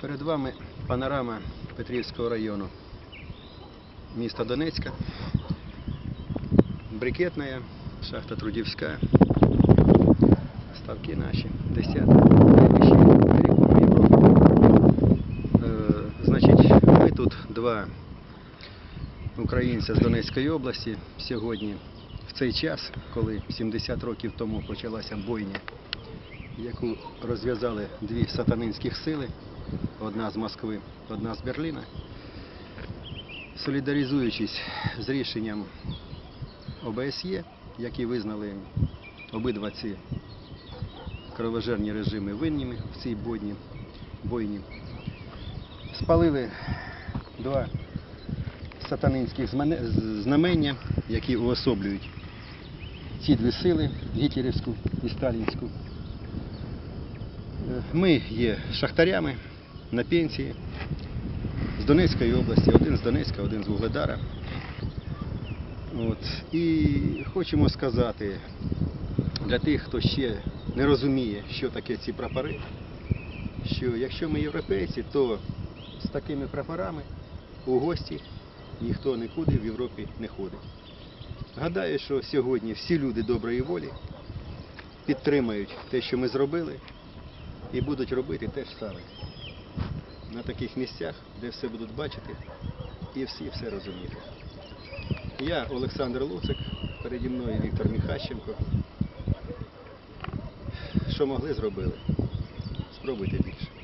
Перед вами панорама Петрівського району міста Донецька. Брикетная, шахта Трудівська. Ставки наші. 10 найвищий регіон Європи. Е, Значить, ми тут два українця з Донецької області сьогодні, в цей час, коли 70 років тому почалася бойня, яку розв'язали дві сатанинських сили, одна з Москви, одна з Берліна, солідаризуючись з рішенням ОБСЄ, які визнали обидва ці кровожерні режими винними в цій бойні, бойні, спалили два сатанинських знамення, які уособлюють ці дві сили гітлерівську і сталінську. Е, Ми є шахтарями на пенсії з Донецької області, один з Донецька, один з Вугледара. От. І хочемо сказати для тих, хто ще не розуміє, що таке ці прапори, що якщо ми європейці, то з такими прапорами у гості ніхто нікуди в Європі не ходить. Гадаю, що сьогодні всі люди доброї волі підтримають те, що ми зробили, і будуть робити те ж саме. На таких місцях, де все будуть бачити і всі все розуміти. Я Олександр Луцик, переді мною Віктор Міхащенко. Що могли, зробили. Спробуйте більше.